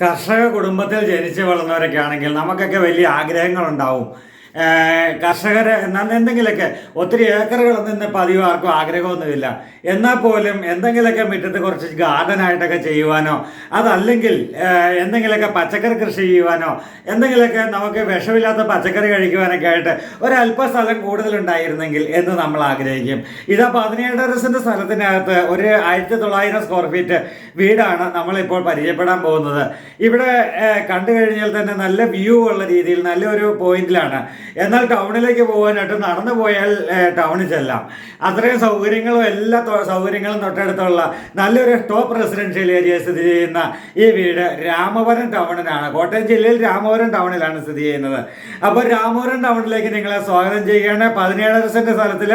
കർഷക കുടുംബത്തിൽ ജനിച്ച് വളർന്നവരൊക്കെ ആണെങ്കിൽ നമുക്കൊക്കെ വലിയ ആഗ്രഹങ്ങളുണ്ടാവും. കർഷകർ എന്തെങ്കിലുമൊക്കെ ഒത്തിരി ഏക്കറുകളൊന്നും ഇന്ന് പതിവ് ആർക്കും ആഗ്രഹമൊന്നുമില്ല. എന്നാൽ പോലും എന്തെങ്കിലുമൊക്കെ മുറ്റത്ത് കുറച്ച് ഗാർഡനായിട്ടൊക്കെ ചെയ്യുവാനോ അതല്ലെങ്കിൽ എന്തെങ്കിലുമൊക്കെ പച്ചക്കറി കൃഷി ചെയ്യുവാനോ എന്തെങ്കിലുമൊക്കെ നമുക്ക് വിഷമില്ലാത്ത പച്ചക്കറി കഴിക്കുവാനൊക്കെ ആയിട്ട് ഒരല്പ സ്ഥലം കൂടുതലുണ്ടായിരുന്നെങ്കിൽ എന്ന് നമ്മൾ ആഗ്രഹിക്കും. ഇതാ പതിനേഴര സെന്റ് സ്ഥലത്തിനകത്ത് ഒരു ആയിരത്തി തൊള്ളായിരം സ്ക്വയർ ഫീറ്റ് വീടാണ് നമ്മളിപ്പോൾ പരിചയപ്പെടാൻ പോകുന്നത്. ഇവിടെ കണ്ടു കഴിഞ്ഞാൽ തന്നെ നല്ല വ്യൂ ഉള്ള രീതിയിൽ നല്ലൊരു പോയിന്റിലാണ് എന്നാൽ ടൗണിലേക്ക് പോകാനായിട്ട് നടന്നു പോയാൽ ടൗണിൽ ചെല്ലാം. അത്രയും സൗകര്യങ്ങളും എല്ലാ സൗകര്യങ്ങളും തൊട്ടടുത്തുള്ള നല്ലൊരു ടോപ്പ് റെസിഡൻഷ്യൽ ഏരിയ സ്ഥിതി ചെയ്യുന്ന ഈ വീട് രാമപുരം ടൗണിലാണ്. കോട്ടയം ജില്ലയിൽ രാമപുരം ടൗണിലാണ് സ്ഥിതി ചെയ്യുന്നത്. അപ്പോൾ രാമപുരം ടൗണിലേക്ക് നിങ്ങളെ സ്വാഗതം ചെയ്യുകയാണ്. പതിനേഴര സെന്റ് സ്ഥലത്തിൽ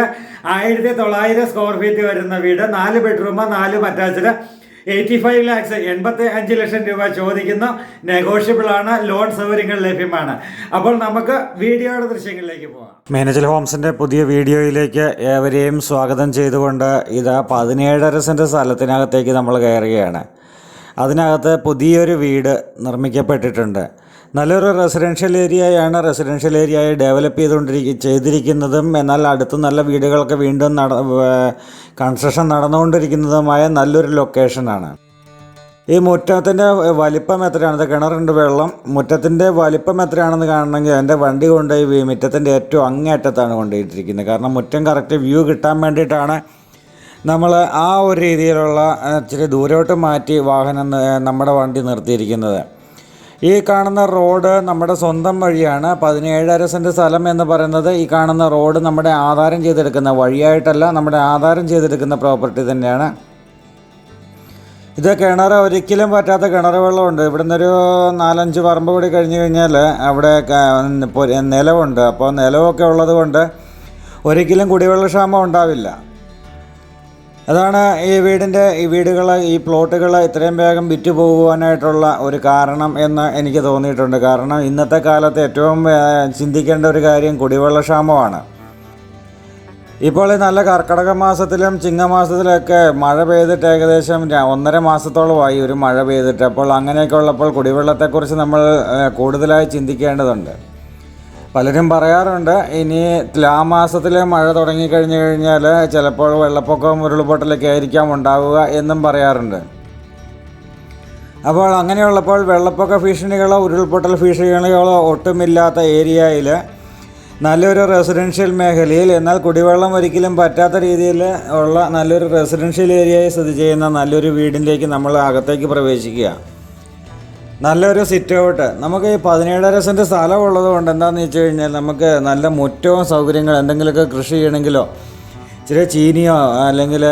ആയിരത്തി തൊള്ളായിരം സ്ക്വയർ ഫീറ്റ് വരുന്ന വീട്. നാല് ബെഡ്റൂം നാല് അറ്റാച്ച്ഡ് എയ്റ്റി ഫൈവ് ലാക്സ് എൺപത്തി അഞ്ച് ലക്ഷം രൂപ ചോദിക്കുന്ന നെഗോഷ്യബിൾ ആണ്. ലോൺ സൗകര്യങ്ങൾ ലഭ്യമാണ്. അപ്പോൾ നമുക്ക് വീഡിയോയുടെ ദൃശ്യങ്ങളിലേക്ക് പോകാം മാനേജർ ഹോംസിന്റെ പുതിയ വീഡിയോയിലേക്ക് ഏവരെയും സ്വാഗതം ചെയ്തുകൊണ്ട് ഇത് പതിനേഴര സെന്റ് സ്ഥലത്തിനകത്തേക്ക് നമ്മൾ കയറുകയാണ്. അതിനകത്ത് പുതിയൊരു വീട് നിർമ്മിക്കപ്പെട്ടിട്ടുണ്ട്. നല്ലൊരു റെസിഡൻഷ്യൽ ഏരിയയാണ് റെസിഡൻഷ്യൽ ഏരിയയായി ഡെവലപ്പ് ചെയ്തുകൊണ്ടിരിക്കുക ചെയ്തിരിക്കുന്നതും എന്നാൽ അടുത്ത് നല്ല വീടുകളൊക്കെ വീണ്ടും നട കൺസ്ട്രക്ഷൻ നടന്നുകൊണ്ടിരിക്കുന്നതുമായ നല്ലൊരു ലൊക്കേഷനാണ് ഈ മുറ്റത്തിന്റെ വലിപ്പം എത്രയാണ്? കിണറുണ്ട് വെള്ളം. മുറ്റത്തിന്റെ വലിപ്പം എത്രയാണെന്ന് കാണണമെങ്കിൽ എന്റെ വണ്ടി കൊണ്ടുപോയി മുറ്റത്തിന്റെ ഏറ്റവും അങ്ങേയറ്റത്താണ് കൊണ്ടുപോയിട്ടിരിക്കുന്നത്. കാരണം മുറ്റം കറക്റ്റ് വ്യൂ കിട്ടാൻ വേണ്ടിയിട്ടാണ് നമ്മൾ ആ ഒരു രീതിയിലുള്ള ഇച്ചിരി ദൂരോട്ട് മാറ്റി വാഹനം നമ്മുടെ വണ്ടി നിർത്തിയിരിക്കുന്നത്. ഈ കാണുന്ന റോഡ് നമ്മുടെ സ്വന്തം വഴിയാണ്. പതിനേഴര സെന്റ് സ്ഥലം എന്ന് പറയുന്നത് ഈ കാണുന്ന റോഡ് നമ്മുടെ ആധാരം ചെയ്തെടുക്കുന്ന വഴിയായിട്ടല്ല നമ്മുടെ ആധാരം ചെയ്തെടുക്കുന്ന പ്രോപ്പർട്ടി തന്നെയാണ്. ഇത് കിണർ ഒരിക്കലും പറ്റാത്ത കിണർ വെള്ളമുണ്ട്. ഇവിടെ നിന്നൊരു നാലഞ്ച് പറമ്പ് കൂടി കഴിഞ്ഞ് കഴിഞ്ഞാൽ അവിടെ നിലവുണ്ട്. അപ്പോൾ നിലവൊക്കെ ഉള്ളത് കൊണ്ട് ഒരിക്കലും കുടിവെള്ളക്ഷാമം ഉണ്ടാവില്ല. അതാണ് ഈ വീടിന്റെ ഈ വീടുകൾ ഈ പ്ലോട്ടുകൾ ഇത്രയും വേഗം വിറ്റ് പോകുവാനായിട്ടുള്ള ഒരു കാരണം എന്ന് എനിക്ക് തോന്നിയിട്ടുണ്ട്. കാരണം ഇന്നത്തെ കാലത്ത് ഏറ്റവും ചിന്തിക്കേണ്ട ഒരു കാര്യം കുടിവെള്ളക്ഷാമമാണ്. ഇപ്പോൾ ഈ നല്ല കർക്കിടക മാസത്തിലും ചിങ്ങമാസത്തിലൊക്കെ മഴ പെയ്തിട്ട് ഏകദേശം ഒന്നര മാസത്തോളമായി ഒരു മഴ പെയ്തിട്ട്. അപ്പോൾ അങ്ങനെയൊക്കെ ഉള്ളപ്പോൾ കുടിവെള്ളത്തെക്കുറിച്ച് നമ്മൾ കൂടുതലായി ചിന്തിക്കേണ്ടതുണ്ട്. പലരും പറയാറുണ്ട് ഇനി തുലാമാസത്തിലെ മഴ തുടങ്ങിക്കഴിഞ്ഞു കഴിഞ്ഞാൽ ചിലപ്പോൾ വെള്ളപ്പൊക്കവും ഉരുൾപൊട്ടലൊക്കെ ആയിരിക്കാം ഉണ്ടാവുക എന്നും പറയാറുണ്ട്. അപ്പോൾ അങ്ങനെയുള്ളപ്പോൾ വെള്ളപ്പൊക്ക ഭീഷണികളോ ഉരുൾപൊട്ടൽ ഭീഷണികളോ ഒട്ടുമില്ലാത്ത ഏരിയയിൽ നല്ലൊരു റെസിഡൻഷ്യൽ മേഖലയിൽ എന്നാൽ കുടിവെള്ളം ഒരിക്കലും പറ്റാത്ത രീതിയിൽ ഉള്ള നല്ലൊരു റെസിഡൻഷ്യൽ ഏരിയയിൽ സ്ഥിതി ചെയ്യുന്ന നല്ലൊരു വീടിന്റേക്ക് നമ്മൾ അകത്തേക്ക് പ്രവേശിക്കുക. നല്ലൊരു സിറ്റ് ഔട്ട്. നമുക്ക് ഈ പതിനേഴര സെന്റ് സ്ഥലം ഉള്ളത് കൊണ്ട് എന്താണെന്ന് വെച്ച് കഴിഞ്ഞാൽ നമുക്ക് നല്ല മുറ്റവും സൗകര്യങ്ങൾ എന്തെങ്കിലുമൊക്കെ കൃഷി ചെയ്യണമെങ്കിലോ ചെറിയ ചീനിയോ അല്ലെങ്കിൽ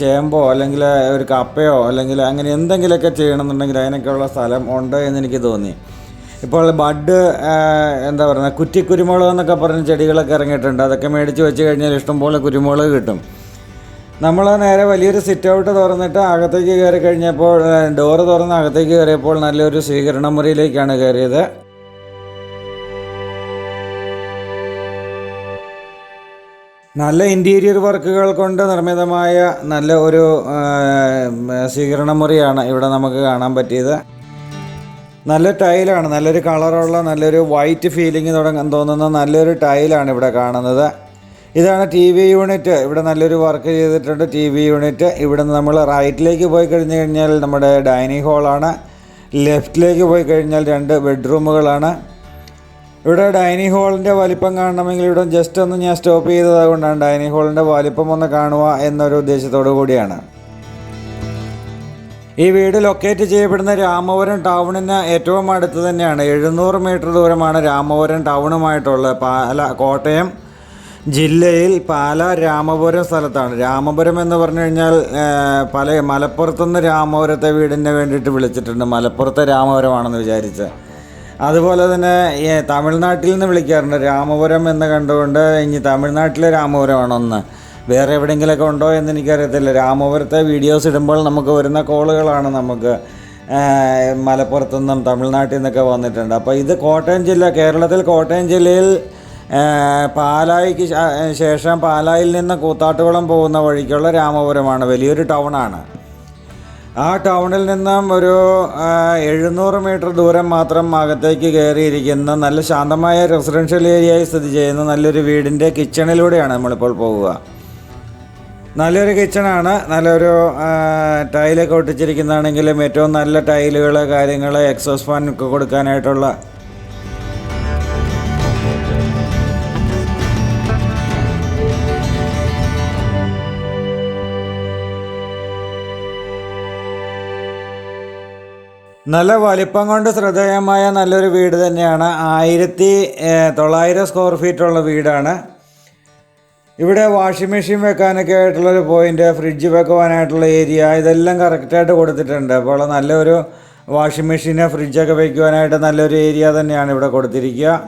ചേമ്പോ അല്ലെങ്കിൽ ഒരു കപ്പയോ അല്ലെങ്കിൽ അങ്ങനെ എന്തെങ്കിലുമൊക്കെ ചെയ്യണമെന്നുണ്ടെങ്കിൽ അതിനൊക്കെയുള്ള സ്ഥലം ഉണ്ട് എന്ന് എനിക്ക് തോന്നി. ഇപ്പോൾ ബഡ് എന്താ പറയുക കുറ്റി കുരുമുളക് എന്നൊക്കെ പറഞ്ഞ ചെടികളൊക്കെ ഇറങ്ങിയിട്ടുണ്ട്. അതൊക്കെ മേടിച്ച് വെച്ച് കഴിഞ്ഞാൽ ഇഷ്ടംപോലെ കുരുമുളക് കിട്ടും. നമ്മൾ നേരെ വലിയൊരു സിറ്റ് ഔട്ട് തുറന്നിട്ട് അകത്തേക്ക് കയറി കഴിഞ്ഞപ്പോൾ ഡോറ് തുറന്ന് അകത്തേക്ക് കയറിയപ്പോൾ നല്ലൊരു സ്വീകരണ മുറിയിലേക്കാണ് കയറിയത്. നല്ല ഇന്റീരിയർ വർക്കുകൾ കൊണ്ട് നിർമ്മിതമായ നല്ല ഒരു സ്വീകരണ മുറിയാണ് ഇവിടെ നമുക്ക് കാണാൻ പറ്റിയത്. നല്ല ടൈലാണ് നല്ലൊരു കളറുള്ള നല്ലൊരു വൈറ്റ് ഫീലിംഗ് തുടങ്ങാൻ തോന്നുന്ന നല്ലൊരു ടൈലാണ് ഇവിടെ കാണുന്നത്. ഇതാണ് ടി വി യൂണിറ്റ്. ഇവിടെ നല്ലൊരു വർക്ക് ചെയ്തിട്ടുണ്ട് ടി വി യൂണിറ്റ്. ഇവിടെ നമ്മൾ റൈറ്റിലേക്ക് പോയി കഴിഞ്ഞ് കഴിഞ്ഞാൽ നമ്മുടെ ഡൈനിങ് ഹാളാണ്. ലെഫ്റ്റിലേക്ക് പോയി കഴിഞ്ഞാൽ രണ്ട് ബെഡ്റൂമുകളാണ്. ഇവിടെ ഡൈനിങ് ഹാളിന്റെ വലിപ്പം കാണണമെങ്കിൽ ഇവിടെ ജസ്റ്റ് ഒന്ന് ഞാൻ സ്റ്റോപ്പ് ചെയ്തതുകൊണ്ടാണ് ഡൈനിങ് ഹാളിന്റെ വലിപ്പം ഒന്ന് കാണുക എന്നൊരു ഉദ്ദേശത്തോടു കൂടിയാണ്. ഈ വീട് ലൊക്കേറ്റ് ചെയ്യപ്പെടുന്ന രാമപുരം ടൗണിന് ഏറ്റവും അടുത്ത് തന്നെയാണ്. എഴുന്നൂറ് മീറ്റർ ദൂരമാണ് രാമപുരം ടൗണുമായിട്ടുള്ള പാല കോട്ടയം. ജില്ലയിൽ പാല രാമപുരം സ്ഥലത്താണ്. രാമപുരം എന്ന് പറഞ്ഞു കഴിഞ്ഞാൽ പല മലപ്പുറത്തുനിന്ന് രാമപുരത്തെ വീടിന് വേണ്ടിയിട്ട് വിളിച്ചിട്ടുണ്ട്. മലപ്പുറത്തെ രാമപുരമാണെന്ന് വിചാരിച്ച്. അതുപോലെ തന്നെ തമിഴ്നാട്ടിൽ നിന്ന് വിളിക്കാറുണ്ട്. രാമപുരം എന്ന് കണ്ടുകൊണ്ട് ഇനി തമിഴ്നാട്ടിലെ രാമപുരമാണോന്ന്. വേറെ എവിടെയെങ്കിലുമൊക്കെ ഉണ്ടോ എന്ന് എനിക്കറിയത്തില്ല. രാമപുരത്തെ വീഡിയോസ് ഇടുമ്പോൾ നമുക്ക് വരുന്ന കോളുകളാണ് നമുക്ക് മലപ്പുറത്തു നിന്നും തമിഴ്നാട്ടിൽ നിന്നൊക്കെ വന്നിട്ടുണ്ട്. അപ്പോൾ ഇത് കോട്ടയം ജില്ല കേരളത്തിൽ കോട്ടയം ജില്ലയിൽ പാലായിക്ക് ശേഷം പാലായിൽ നിന്ന് കൂത്താട്ടുകുളം പോകുന്ന വഴിക്കുള്ള രാമപുരമാണ്. വലിയൊരു ടൗണാണ്. ആ ടൗണിൽ നിന്നും ഒരു എഴുന്നൂറ് മീറ്റർ ദൂരം മാത്രം അകത്തേക്ക് കയറിയിരിക്കുന്ന നല്ല ശാന്തമായ റെസിഡൻഷ്യൽ ഏരിയയായി സ്ഥിതി ചെയ്യുന്ന നല്ലൊരു വീടിന്റെ കിച്ചണിലൂടെയാണ് നമ്മളിപ്പോൾ പോവുക. നല്ലൊരു കിച്ചണാണ്. നല്ലൊരു ടൈലൊക്കെ ഒട്ടിച്ചിരിക്കുന്നതാണെങ്കിലും ഏറ്റവും നല്ല ടൈലുകൾ കാര്യങ്ങൾ എക്സോസ് ഫാൻ ഒക്കെ കൊടുക്കാനായിട്ടുള്ള നല്ല വലിപ്പം കൊണ്ട് ശ്രദ്ധേയമായ നല്ലൊരു വീട് തന്നെയാണ്. ആയിരത്തി തൊള്ളായിരം സ്ക്വയർ ഫീറ്റുള്ള വീടാണ്. ഇവിടെ വാഷിംഗ് മെഷീൻ വെക്കാനൊക്കെ ആയിട്ടുള്ളൊരു പോയിന്റ് ഫ്രിഡ്ജ് വെക്കുവാനായിട്ടുള്ള ഏരിയ ഇതെല്ലാം കറക്റ്റായിട്ട് കൊടുത്തിട്ടുണ്ട്. അപ്പോൾ നല്ലൊരു വാഷിംഗ് മെഷീന് ഫ്രിഡ്ജൊക്കെ വയ്ക്കുവാനായിട്ട് നല്ലൊരു ഏരിയ തന്നെയാണ് ഇവിടെ കൊടുത്തിരിക്കുക.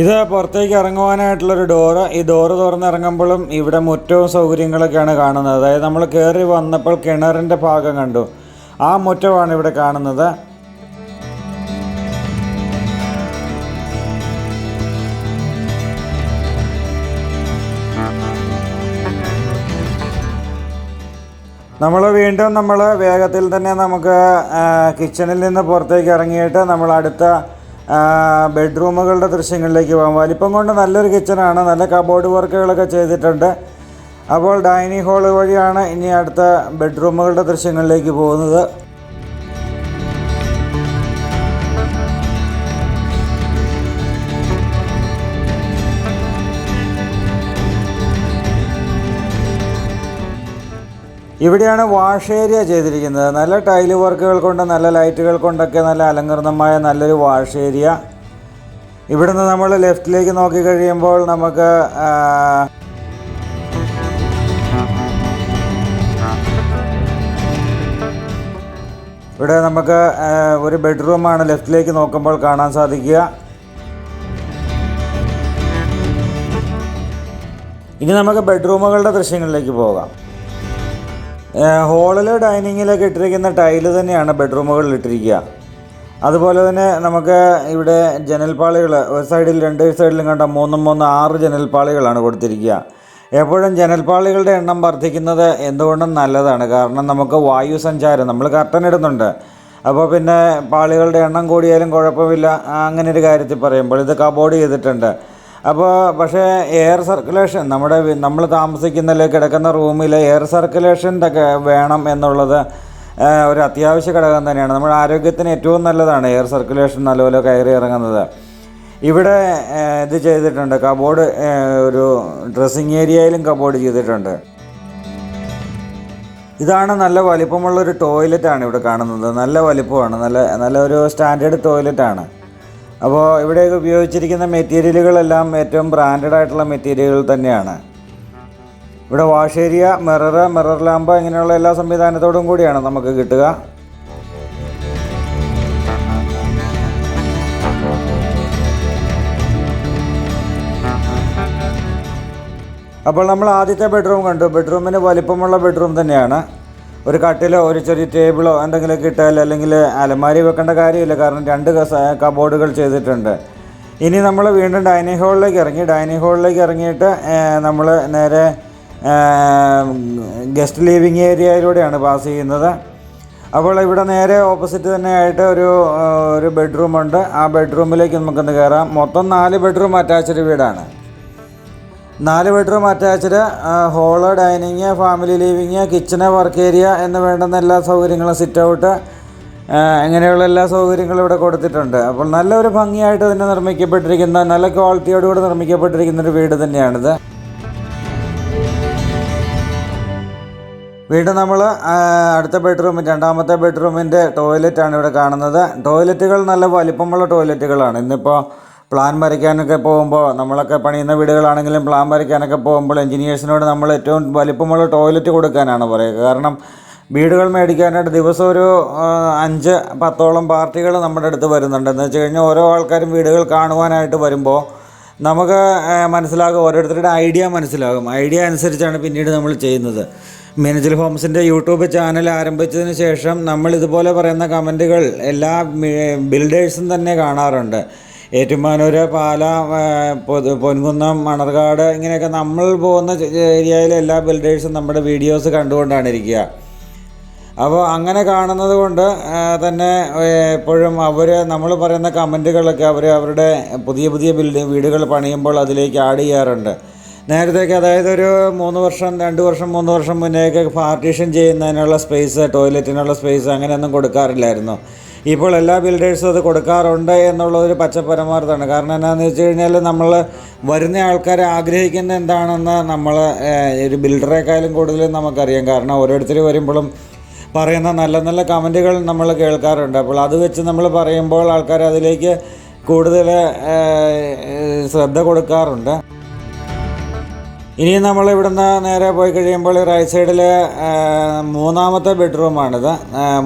ഇത് പുറത്തേക്ക് ഇറങ്ങുവാനായിട്ടുള്ളൊരു ഡോറ്. ഈ ഡോറ് തുറന്നിറങ്ങുമ്പോഴും ഇവിടെ മുറ്റവും സൗകര്യങ്ങളൊക്കെയാണ് കാണുന്നത്. അതായത് നമ്മൾ കയറി വന്നപ്പോൾ കിണറിന്റെ ഭാഗം കണ്ടു. ആ മുറ്റമാണ് ഇവിടെ കാണുന്നത്. നമ്മൾ വീണ്ടും നമ്മൾ വേഗത്തിൽ തന്നെ നമുക്ക് കിച്ചണിൽ നിന്ന് പുറത്തേക്ക് ഇറങ്ങിയിട്ട് നമ്മൾ അടുത്ത ബെഡ്റൂമുകളുടെ ദൃശ്യങ്ങളിലേക്ക് പോകാം. വലിപ്പം കൊണ്ട് നല്ലൊരു കിച്ചണാണ് നല്ല കബോർഡ് വർക്കുകളൊക്കെ ചെയ്തിട്ടുണ്ട്. അപ്പോൾ ഡൈനിങ് ഹാൾ വഴിയാണ് ഇനി അടുത്ത ബെഡ്റൂമുകളുടെ ദൃശ്യങ്ങളിലേക്ക് പോകുന്നത്. ഇവിടെയാണ് വാഷ് ഏരിയ ചെയ്തിരിക്കുന്നത്. നല്ല ടൈൽ വർക്കുകൾ കൊണ്ട് നല്ല ലൈറ്റുകൾ കൊണ്ടൊക്കെ നല്ല അലങ്കൃതമായ നല്ലൊരു വാഷ് ഏരിയ. ഇവിടുന്ന് നമ്മൾ ലെഫ്റ്റിലേക്ക് നോക്കി കഴിയുമ്പോൾ നമുക്ക് ഇവിടെ നമുക്ക് ഒരു ബെഡ്റൂമാണ് ലെഫ്റ്റിലേക്ക് നോക്കുമ്പോൾ കാണാൻ സാധിക്കുക. ഇനി നമുക്ക് ബെഡ്റൂമുകളുടെ ദൃശ്യങ്ങളിലേക്ക് പോകാം. ഹോളിൽ ഡൈനിങ്ങിലൊക്കെ ഇട്ടിരിക്കുന്ന ടൈൽ തന്നെയാണ് ബെഡ്റൂമുകളിൽ ഇട്ടിരിക്കുക. അതുപോലെ തന്നെ നമുക്ക് ഇവിടെ ജനൽപ്പാളികൾ ഒരു സൈഡിൽ രണ്ട് സൈഡിലും കണ്ട മൂന്നും മൂന്ന് ആറ് ജനൽപ്പാളികളാണ് കൊടുത്തിരിക്കുക. എപ്പോഴും ജനൽപ്പാളികളുടെ എണ്ണം വർദ്ധിക്കുന്നത് എന്തുകൊണ്ടും നല്ലതാണ്. കാരണം നമുക്ക് വായു സഞ്ചാരം നമ്മൾ കർട്ടൻ ഇടുന്നുണ്ട്. അപ്പോൾ പിന്നെ പാളികളുടെ എണ്ണം കൂടിയാലും കുഴപ്പമില്ല. അങ്ങനെ ഒരു കാര്യത്തിൽ പറയുമ്പോൾ ഇത് കബോർഡ് ചെയ്തിട്ടുണ്ട്. അപ്പോൾ പക്ഷേ എയർ സർക്കുലേഷൻ നമ്മുടെ നമ്മൾ താമസിക്കുന്ന കിടക്കുന്ന റൂമിൽ എയർ സർക്കുലേഷൻ ഒക്കെ വേണം എന്നുള്ളത് ഒരു അത്യാവശ്യ ഘടകം തന്നെയാണ്. നമ്മുടെ ആരോഗ്യത്തിന് ഏറ്റവും നല്ലതാണ് എയർ സർക്കുലേഷൻ നല്ലപോലെ കയറി ഇറങ്ങുന്നത്. ഇവിടെ ഇത് ചെയ്തിട്ടുണ്ട്. കബോർഡ് ഒരു ഡ്രസ്സിങ് ഏരിയയിലും കബോർഡ് ചെയ്തിട്ടുണ്ട്. ഇതാണ് നല്ല വലിപ്പമുള്ളൊരു ടോയ്ലറ്റാണ് ഇവിടെ കാണുന്നത്. നല്ല വലിപ്പമാണ്. നല്ല നല്ല ഒരു സ്റ്റാൻഡേർഡ് ടോയ്ലറ്റാണ് അപ്പോൾ ഇവിടെയൊക്കെ ഉപയോഗിച്ചിരിക്കുന്ന മെറ്റീരിയലുകളെല്ലാം ഏറ്റവും ബ്രാൻഡഡ് ആയിട്ടുള്ള മെറ്റീരിയലുകൾ തന്നെയാണ്. ഇവിടെ wash area mirror mirror lamp ഇങ്ങനെയുള്ള എല്ലാ സംവിധാനത്തോടും കൂടിയാണ് നമുക്ക് കിട്ടുക. അപ്പോൾ നമ്മൾ ആദ്യത്തെ ബെഡ്റൂം കണ്ടു. ബെഡ്റൂമിന് വലിപ്പമുള്ള ബെഡ്റൂം തന്നെയാണ്. ഒരു കട്ടിലോ ഒരു ചെറിയ ടേബിളോ എന്തെങ്കിലുമൊക്കെ ഇട്ടാൽ അല്ലെങ്കിൽ അലമാരി വെക്കേണ്ട കാര്യമില്ല. കാരണം രണ്ട് കബോർഡുകൾ ചെയ്തിട്ടുണ്ട്. ഇനി നമ്മൾ വീണ്ടും ഡൈനിങ് ഹാളിലേക്ക് ഇറങ്ങി. ഡൈനിങ് ഹാളിലേക്ക് ഇറങ്ങിയിട്ട് നമ്മൾ നേരെ ഗസ്റ്റ് ലിവിങ് ഏരിയയിലൂടെയാണ് പാസ് ചെയ്യുന്നത്. അപ്പോൾ ഇവിടെ നേരെ ഓപ്പോസിറ്റ് തന്നെ ആയിട്ട് ഒരു ഒരു ബെഡ്റൂമുണ്ട്. ആ ബെഡ്റൂമിലേക്ക് നമുക്കൊന്ന് കയറാം. മൊത്തം നാല് ബെഡ്റൂം അറ്റാച്ച്ഡ് വീടാണ്. നാല് bedroom attached hall dining family living kitchen work area എന്ന് വേണ്ടുന്ന എല്ലാ സൗകര്യങ്ങളും സിറ്റ് ഔട്ട് അങ്ങനെയുള്ള എല്ലാ സൗകര്യങ്ങളും ഇവിടെ കൊടുത്തിട്ടുണ്ട്. അപ്പോൾ നല്ലൊരു ഭംഗിയായിട്ട് തന്നെ നിർമ്മിക്കപ്പെട്ടിരിക്കുന്ന നല്ല ക്വാളിറ്റിയോടുകൂടി നിർമ്മിക്കപ്പെട്ടിരിക്കുന്ന ഒരു വീട് തന്നെയാണിത്. വീട് നമ്മൾ അടുത്ത ബെഡ്റൂം രണ്ടാമത്തെ ബെഡ്റൂമിന്റെ ടോയ്ലറ്റാണ് ഇവിടെ കാണുന്നത്. ടോയ്ലറ്റുകൾ നല്ല വലിപ്പമുള്ള ടോയ്ലറ്റുകളാണ് ഇന്നിപ്പോൾ പ്ലാൻ വരയ്ക്കാനൊക്കെ പോകുമ്പോൾ നമ്മളൊക്കെ പണിയുന്ന വീടുകളാണെങ്കിലും പ്ലാൻ വരയ്ക്കാനൊക്കെ പോകുമ്പോൾ എഞ്ചിനീയേഴ്സിനോട് നമ്മൾ ഏറ്റവും വലിപ്പമുള്ള ടോയ്ലറ്റ് കൊടുക്കാനാണ് പറയുക. കാരണം വീടുകൾ മേടിക്കാനായിട്ട് ദിവസം ഒരു അഞ്ച് പത്തോളം പാർട്ടികൾ നമ്മുടെ അടുത്ത് വരുന്നുണ്ട്. എന്ന് വെച്ച് കഴിഞ്ഞാൽ ഓരോ ആൾക്കാരും വീടുകൾ കാണുവാനായിട്ട് വരുമ്പോൾ നമുക്ക് മനസ്സിലാകും. ഓരോരുത്തരുടെ ഐഡിയ മനസ്സിലാകും. ഐഡിയ അനുസരിച്ചാണ് പിന്നീട് നമ്മൾ ചെയ്യുന്നത്. മിനജൽ ഹോംസിന്റെ യൂട്യൂബ് ചാനൽ ആരംഭിച്ചതിന് ശേഷം നമ്മൾ ഇതുപോലെ പറയുന്ന കമന്റുകൾ എല്ലാ ബിൽഡേഴ്സും തന്നെ കാണാറുണ്ട്. ഏറ്റുമാനൂർ പാല പൊൻകുന്നം മണർകാട് ഇങ്ങനെയൊക്കെ നമ്മൾ പോകുന്ന ഏരിയയിലെ എല്ലാ ബിൽഡേഴ്സും നമ്മുടെ വീഡിയോസ് കണ്ടുകൊണ്ടാണ് ഇരിക്കുക. അപ്പോൾ അങ്ങനെ കാണുന്നത് കൊണ്ട് തന്നെ എപ്പോഴും അവർ നമ്മൾ പറയുന്ന കമന്റുകളൊക്കെ അവർ അവരുടെ പുതിയ പുതിയ ബിൽഡിംഗ് വീടുകൾ പണിയുമ്പോൾ അതിലേക്ക് ആഡ് ചെയ്യാറുണ്ട്. നേരത്തെയൊക്കെ അതായത് ഒരു മൂന്ന് വർഷം രണ്ട് വർഷം മൂന്ന് വർഷം മുന്നേക്ക് പാർട്ടീഷൻ ചെയ്യുന്നതിനുള്ള സ്പേസ് ടോയ്ലറ്റിനുള്ള സ്പേസ് അങ്ങനെയൊന്നും കൊടുക്കാറില്ലായിരുന്നു. ഇപ്പോൾ എല്ലാ ബിൽഡേഴ്സും അത് കൊടുക്കാറുണ്ട് എന്നുള്ളതൊരു പച്ചപ്പരമാർത്ഥമാണ് കാരണം എന്താണെന്ന് വെച്ച് കഴിഞ്ഞാൽ നമ്മൾ വരുന്ന ആൾക്കാർ ആഗ്രഹിക്കുന്ന എന്താണെന്ന് നമ്മൾ ഒരു ബിൽഡറേക്കാളും കൂടുതൽ നമുക്കറിയാം. കാരണം ഓരോരുത്തർ വരുമ്പോഴും പറയുന്ന നല്ല നല്ല കമന്റുകൾ നമ്മൾ കേൾക്കാറുണ്ട്. അപ്പോൾ അത് വെച്ച് നമ്മൾ പറയുമ്പോൾ ആൾക്കാർ അതിലേക്ക് കൂടുതൽ ശ്രദ്ധ കൊടുക്കാറുണ്ട്. ഇനി നമ്മൾ ഇവിടുന്ന് നേരെ പോയി കഴിയുമ്പോൾ റൈറ്റ് സൈഡിൽ മൂന്നാമത്തെ ബെഡ്റൂമാണിത്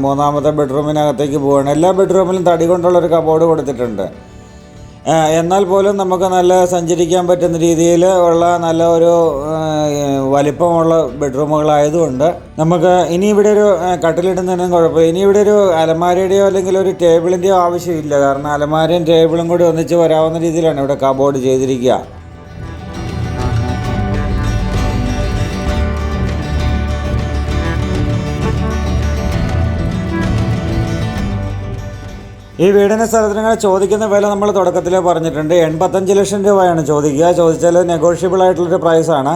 മൂന്നാമത്തെ ബെഡ്റൂമിനകത്തേക്ക് പോവുകയാണ് എല്ലാ ബെഡ്റൂമിലും തടി കൊണ്ടുള്ള ഒരു കബോർഡ് കൊടുത്തിട്ടുണ്ട്. എന്നാൽ പോലും നമുക്ക് നല്ല സഞ്ചരിക്കാൻ പറ്റുന്ന രീതിയിൽ ഉള്ള നല്ല ഒരു വലിപ്പമുള്ള ബെഡ്റൂമുകളായതുകൊണ്ട് നമുക്ക് ഇനി ഇവിടെ ഒരു കട്ടിലിടുന്നതിനും കുഴപ്പമില്ല. ഇനി ഇവിടെ ഒരു അലമാരയുടെയോ അല്ലെങ്കിൽ ഒരു ടേബിളിന്റെയോ ആവശ്യമില്ല. കാരണം അലമാരയും ടേബിളും കൂടി ഒന്നിച്ച് വരാവുന്ന രീതിയിലാണ് ഇവിടെ കബോർഡ് ചെയ്തിരിക്കുക. ഈ വീടിന് സ്ഥലത്തിന് ചോദിക്കുന്ന വില നമ്മൾ തുടക്കത്തിൽ പറഞ്ഞിട്ടുണ്ട്. എൺപത്തഞ്ച് ലക്ഷം രൂപയാണ് ചോദിക്കുക. ചോദിച്ചാൽ നെഗോഷ്യബിൾ ആയിട്ടുള്ളൊരു പ്രൈസാണ്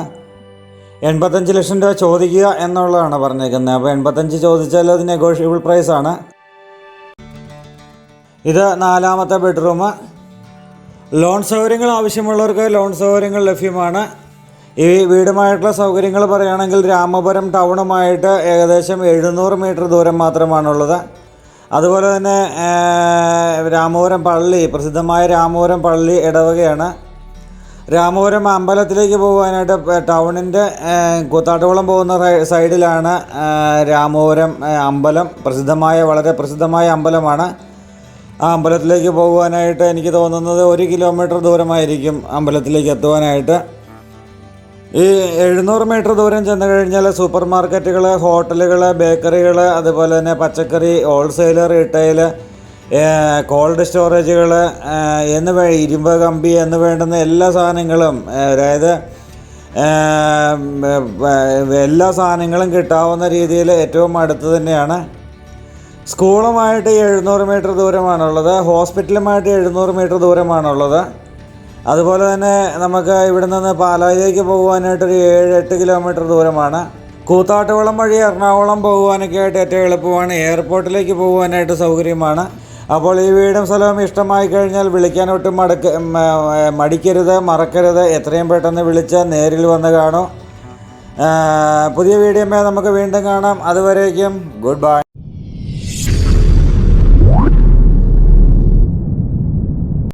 എൺപത്തഞ്ച് ലക്ഷം രൂപ ചോദിക്കുക എന്നുള്ളതാണ് പറഞ്ഞിരിക്കുന്നത് അപ്പോൾ എൺപത്തഞ്ച് ചോദിച്ചാൽ അത് നെഗോഷ്യബിൾ പ്രൈസാണ് ഇത് നാലാമത്തെ ബെഡ്റൂം ലോൺ സൗകര്യങ്ങൾ ആവശ്യമുള്ളവർക്ക് ലോൺ സൗകര്യങ്ങൾ ലഭ്യമാണ്. ഈ വീടുമായിട്ടുള്ള സൗകര്യങ്ങൾ പറയുകയാണെങ്കിൽ രാമപുരം ടൗണുമായിട്ട് ഏകദേശം എഴുന്നൂറ് മീറ്റർ ദൂരം മാത്രമാണുള്ളത്. അതുപോലെ തന്നെ രാമപുരം പള്ളി പ്രസിദ്ധമായ രാമപുരം പള്ളി ഇടവകയാണ്. രാമപുരം അമ്പലത്തിലേക്ക് പോകാനായിട്ട് ടൗണിന്റെ കൂത്താട്ടുകുളം പോകുന്ന സൈഡിലാണ് രാമപുരം അമ്പലം. പ്രസിദ്ധമായ വളരെ പ്രസിദ്ധമായ അമ്പലമാണ്. ആ അമ്പലത്തിലേക്ക് പോകുവാനായിട്ട് എനിക്ക് തോന്നുന്നത് ഒരു കിലോമീറ്റർ ദൂരമായിരിക്കും അമ്പലത്തിലേക്ക് എത്തുവാനായിട്ട്. ഈ എഴുന്നൂറ് മീറ്റർ ദൂരം ചെന്ന് കഴിഞ്ഞാൽ സൂപ്പർ മാർക്കറ്റുകൾ ഹോട്ടലുകൾ ബേക്കറികൾ അതുപോലെ തന്നെ പച്ചക്കറി ഹോൾസെയിൽ റീറ്റെയിൽ കോൾഡ് സ്റ്റോറേജുകൾ എന്ന് വേ ഇരുമ്പ് കമ്പി എന്ന് വേണ്ടുന്ന എല്ലാ സാധനങ്ങളും അതായത് എല്ലാ സാധനങ്ങളും കിട്ടാവുന്ന രീതിയിൽ ഏറ്റവും അടുത്ത് തന്നെയാണ്. സ്കൂളുമായിട്ട് എഴുന്നൂറ് മീറ്റർ ദൂരമാണുള്ളത്. ഹോസ്പിറ്റലുമായിട്ട് എഴുന്നൂറ് മീറ്റർ ദൂരമാണുള്ളത്. അതുപോലെ തന്നെ നമുക്ക് ഇവിടെ നിന്ന് പാലായിലേക്ക് പോകുവാനായിട്ടൊരു ഏഴ് എട്ട് കിലോമീറ്റർ ദൂരമാണ്. കൂത്താട്ടുകുളം വഴി എറണാകുളം പോകുവാനൊക്കെ ആയിട്ട് ഏറ്റവും എളുപ്പമാണ്. എയർപോർട്ടിലേക്ക് പോകുവാനായിട്ട് സൗകര്യമാണ്. അപ്പോൾ ഈ വീടും സ്ഥലവും ഇഷ്ടമായി കഴിഞ്ഞാൽ വിളിക്കാൻ ഒട്ടും മടക്ക മടിക്കരുത് മറക്കരുത്. എത്രയും പെട്ടെന്ന് വിളിച്ച് നേരിൽ വന്ന് കാണൂ. പുതിയ വീഡിയോ നമുക്ക് വീണ്ടും കാണാം. അതുവരേക്കും ഗുഡ് ബൈ.